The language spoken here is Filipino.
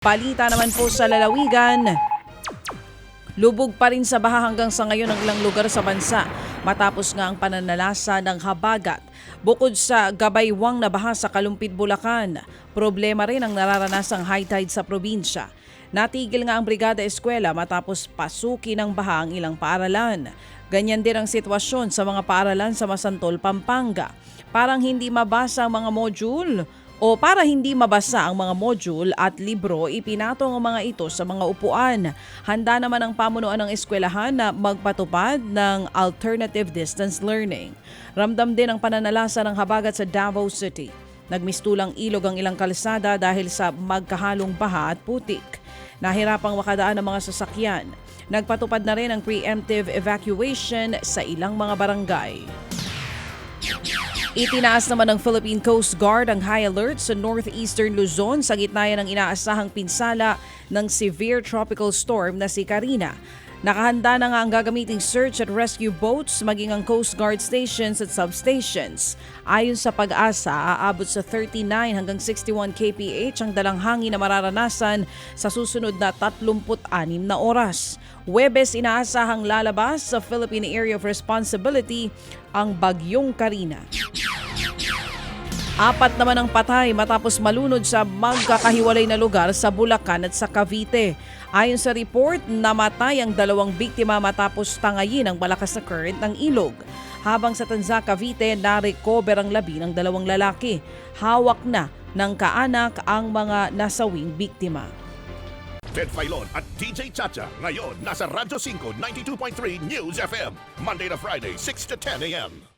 Balita naman po sa lalawigan. Lubog pa rin sa baha hanggang sa ngayon ang ilang lugar sa bansa matapos nga ang pananalasa ng habagat. Bukod sa gabaywang na baha sa Kalumpit, Bulacan, problema rin ang nararanasang high tide sa probinsya. Natigil nga ang Brigada Eskwela matapos pasukin ng baha ang ilang paaralan. Ganyan din ang sitwasyon sa mga paaralan sa Masantol, Pampanga. Parang hindi mabasa ang mga module o para hindi mabasa ang mga module at libro, ipinatong ang mga ito sa mga upuan. Handa naman ang pamunuan ng eskwelahan na magpatupad ng alternative distance learning. Ramdam din ang pananalasa ng habagat sa Davao City. Nagmistulang ilog ang ilang kalsada dahil sa magkahalong baha at putik. Nahirapang makadaan ang mga sasakyan. Nagpatupad na rin ang preemptive evacuation sa ilang mga barangay. Itinaas naman ng Philippine Coast Guard ang high alert sa northeastern Luzon sa gitna ng inaasahang pinsala ng severe tropical storm na si Karina. Nakahanda na nga ang gagamiting search at rescue boats maging ang Coast Guard stations at substations. Ayon sa pag-asa, aabot sa 39 hanggang 61 kph ang dalang hangin na mararanasan sa susunod na 36 na oras. Webes inaasahang lalabas sa Philippine Area of Responsibility ang Bagyong Karina. Apat naman ang patay matapos malunod sa magkakahiwalay na lugar sa Bulacan at sa Cavite. Ayon sa report, namatay ang dalawang biktima matapos tangayin ang malakas na current ng ilog. Habang sa Tanza, Cavite, na-recover ang labi ng dalawang lalaki. Hawak na ng kaanak ang mga nasawing biktima. Ted Filon at DJ Chacha. Ngayon, nasa Radyo 5, 92.3 News FM. Monday to Friday, 6 to 10 a.m.